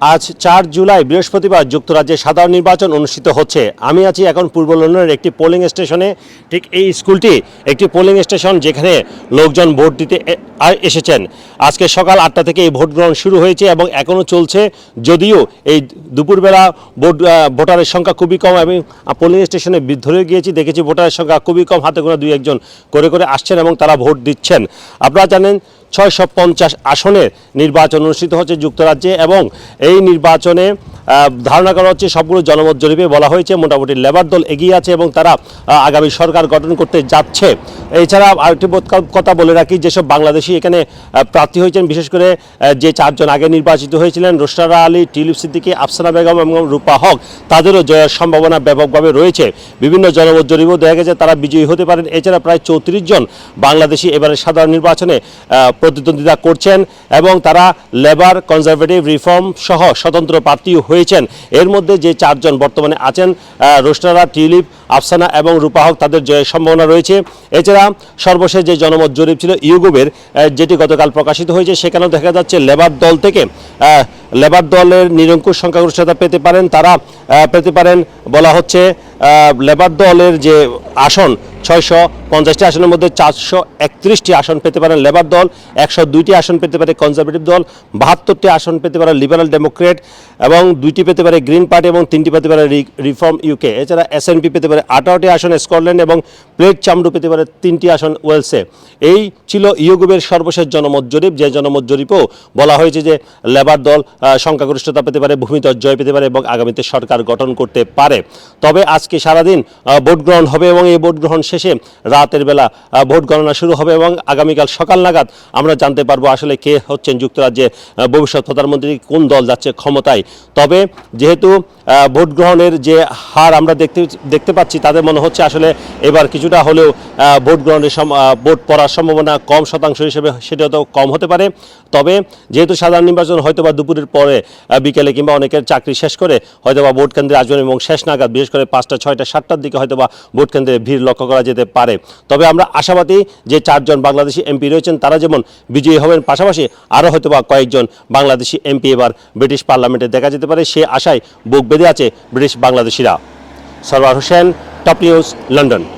আজ চার জুলাই, বৃহস্পতিবার যুক্তরাজ্যে সাধারণ নির্বাচন অনুষ্ঠিত হচ্ছে। আমি আছি এখন পূর্ব লন্ডনের একটি পোলিং স্টেশনে। ঠিক এই স্কুলটি একটি পোলিং স্টেশন যেখানে লোকজন ভোট দিতে এসেছেন। আজকে সকাল আটটা থেকে এই ভোট গ্রহণ শুরু হয়েছে এবং এখনও চলছে। যদিও এই দুপুরবেলা ভোট ভোটারের সংখ্যা খুবই কম আমি পোলিং স্টেশনে ধরে গিয়েছি, দেখেছি ভোটারের সংখ্যা খুবই কম, হাতে গোনা দুই একজন করে করে আসছেন এবং তারা ভোট দিচ্ছেন। আপনারা জানেন ছয়শো পঞ্চাশ আসনের নির্বাচন অনুষ্ঠিত হচ্ছে যুক্তরাজ্যে এবং এই নির্বাচনে ধারণা করা হচ্ছে সবগুলো জনমত জরিপে বলা হয়েছে, মোটামুটি লেবার দল এগিয়ে আছে এবং তারা আগামী সরকার গঠন করতে যাচ্ছে। এছাড়া আরেকটি কথা বলে রাখি, যেসব বাংলাদেশি এখানে প্রার্থী হয়েছেন, বিশেষ করে যে চারজন আগে নির্বাচিত হয়েছিলেন, রোশনারা আলী, টিলিপ সিদ্দিকী, আফসানা বেগম এবং রূপা হক, তাদেরও জয়ের সম্ভাবনা ব্যাপকভাবে রয়েছে। বিভিন্ন জনমত জরিপেও দেখা গেছে তারা বিজয়ী হতে পারেন। এছাড়া প্রায় চৌত্রিশ জন বাংলাদেশি এবারে সাধারণ নির্বাচনে প্রতিদ্বন্দ্বিতা করছেন এবং তারা লেবার, কনজারভেটিভ, রিফর্ম সহ স্বতন্ত্র প্রার্থীও হয়েছেন এর মধ্যে যে চারজন বর্তমানে আছেন রোশনারা, টিউলিপ, আফসানা এবং রূপা হক তাদের জয়ের সম্ভাবনা রয়েছে। এছাড়া সর্বশেষ যে জনমত জরিপ ছিল ইউগুবের যেটি গতকাল প্রকাশিত হয়েছে, সেখানেও দেখা যাচ্ছে লেবার দল থেকে লেবার দলের নিরঙ্কুশ সংখ্যাগরিষ্ঠতা পেতে পারেন, তারা পেতে পারেন বলা হচ্ছে লেবার দলের যে আসন ছয়শো পঞ্চাশটি আসনের মধ্যে চারশো একত্রিশটি আসন পেতে পারেন লেবার দল, একশো দুইটি আসন পেতে পারে কনজারভেটিভ দল, বাহাত্তরটি আসন পেতে পারে লিবারাল ডেমোক্রেট এবং দুইটি পেতে পারে গ্রিন পার্টি এবং তিনটি পেতে পারে রিফর্ম ইউকে এছাড়া এসএনপি পেতে পারে আঠারোটি আসন স্কটল্যান্ড এবং প্লেট চামড়ু পেতে পারে তিনটি আসন ওয়েলসে। এই ছিল ইউগুবের সর্বশেষ জনমত জরিপ। যে জনমত জরিপও বলা হয়েছে যে লেবার দল সংখ্যাগরিষ্ঠতা পেতে পারে ভূমিদর জয় পেতে পারে এবং আগামীতে সরকার গঠন করতে পারে। তবে আজকে সারাদিন ভোট গ্রহণ হবে এবং এই ভোট গ্রহণ শেষে রাতের বেলা ভোট গণনা শুরু হবে এবং আগামীকাল সকাল নাগাদ আমরা জানতে পারব আসলে কে হচ্ছেন যুক্তরাজ্যে ভবিষ্যৎ প্রধানমন্ত্রী, কোন দল যাচ্ছে ক্ষমতায়। তবে যেহেতু ভোট গ্রহণের যে হার আমরা দেখতে দেখতে পাচ্ছি, তাদের মনে হচ্ছে আসলে এবার কিছুটা হলেও ভোট গ্রহণের ভোট পড়ার সম্ভাবনা কম শতাংশ হিসেবে সেটা তো কম হতে পারে। তবে যেহেতু সাধারণ নির্বাচন হয়তোবা দুপুরের পরে বিকেলে কিংবা অনেকের চাকরি শেষ করে, হয়তোবা ভোট কেন্দ্রে আসবেন এবং শেষ নাগাদ, বিশেষ করে পাঁচটা, ছয়টা, সাতটার দিকে হয়তোবা ভোট কেন্দ্রে ভিড় লক্ষ্য করা যেতে পারে। তবে আমরা আশাবাদী যে চারজন বাংলাদেশি এমপি রয়েছেন, তারা যেমন বিজয়ী হবেন, পাশাপাশি আরও হয়তো বা কয়েকজন বাংলাদেশি এমপি এবার ব্রিটিশ পার্লামেন্টে দেখা যেতে পারে। সে আশায় বুক বেঁধে আছে ব্রিটিশ বাংলাদেশিরা। Sarwar Hossain, top news, London.